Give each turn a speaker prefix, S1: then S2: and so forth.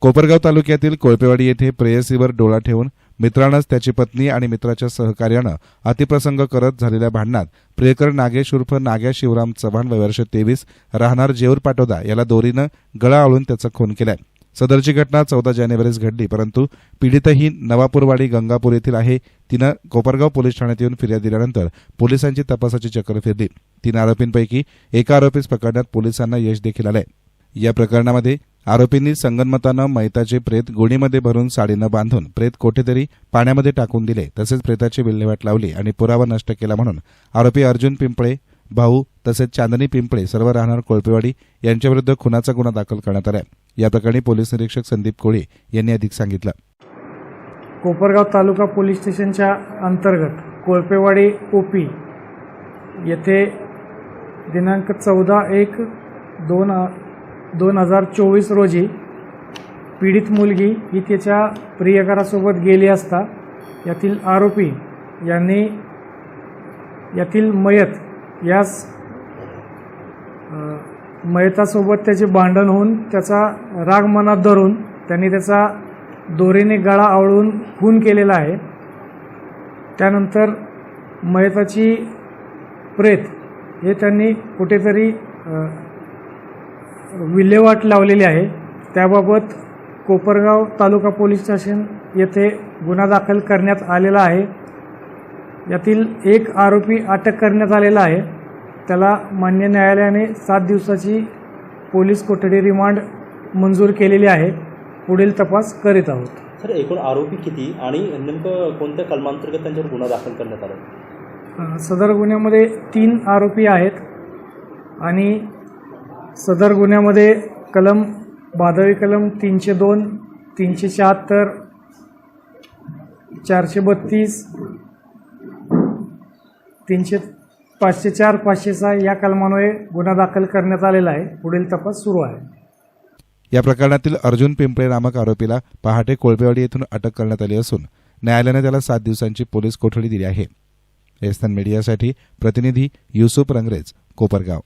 S1: कोपरगाव तालुक्यातील कोळपेवाडी येथे प्रेयसीवर डोळा ठेवून मित्रानंच त्याची पत्नी आणि मित्राच्या सहकार्यानं अतिप्रसंग करत झालेल्या भांडणात प्रियकर नागेश उर्फ नाग्या शिवराम चव्हाण वयवर्ष तेवीस राहणार जेऊर पाटोदा याला दोरीनं गळा आळून त्याचा खून केलाय. सदरची घटना चौदा जानेवारीस घडली परंतु पीडित ही नवापूरवाडी गंगापूर येथील आहे. तिनं कोपरगाव पोलीस ठाण्यात येऊन फिर्याद दिल्यानंतर पोलिसांची तपासाची चक्र फिरली. तीन आरोपींपैकी एका आरोपीस पकडण्यात पोलिसांना यश देखील आलंय. या प्रकरणामध्ये आरोपींनी संगनमतानं मैताचे प्रेत गोणीमध्ये भरून साडीनं बांधून प्रेत कोठेतरी पाण्यामध्ये टाकून दिले तसेच प्रेताची विल्हेवाट लावली आणि पुरावा नष्ट केला म्हणून आरोपी अर्जुन पिंपळे भाऊ तसेच चांदणी पिंपळे सर्व राहणार कोळपेवाडी यांच्याविरुद्ध खुनाचा गुन्हा दाखल करण्यात आला या प्रकरणी पोलीस निरीक्षक संदीप कोळी यांनी अधिक सांगितलं.
S2: कोपरगाव तालुका पोलीस स्टेशनच्या अंतर्गत कोळपेवाडी ओपी येथे दिनांक चौदा एक दोन दोन हजार चोवीस रोजी पीडित मुलगी ही त्याच्या प्रियकरासोबत गेली असता यातील आरोपी यांनी यातील मयत यास मयतासोबत त्याचे भांडण होऊन त्याचा राग मनात धरून त्यांनी त्याचा दोरीने गळा आवळून खून केलेला आहे. त्यानंतर मयताची प्रेत हे त्यांनी कुठेतरी विल्हेवाट लावलेली आहे. त्याबाबत कोपरगाव तालुका पोलीस स्टेशन येथे गुन्हा दाखल करण्यात आलेला आहे. यातील एक आरोपी अटक करण्यात आलेला आहे. त्याला मान्य न्यायालयाने सात दिवसाची पोलीस कोठडी रिमांड मंजूर केलेली आहे. पुढील तपास करीत आहोत.
S3: सर एकूण आरोपी किती आणि नेमकं कोणत्या कलमांतर्गत त्यांच्यावर गुन्हा दाखल करण्यात आला?
S2: सदर गुन्ह्यामध्ये तीन आरोपी आहेत आणि सदर गुन्ह्यामध्ये कलम भादवी कलम तीनशे दोन तीनशे शहात्तर चारशे बत्तीस तीनशे पाचशे चार पाचशे सहा या कलमांमुळे गुन्हा दाखल करण्यात आलेला आहे. पुढील तपास सुरू आहे.
S1: या प्रकरणातील अर्जुन पिंपळे नामक आरोपीला पहाटे कोळपेवाडी येथून अटक करण्यात आली असून न्यायालयानं त्याला सात दिवसांची पोलीस कोठडी दिली आहे. एस्तन मीडियासाठी प्रतिनिधी युसुफ रंगरेज कोपरगाव.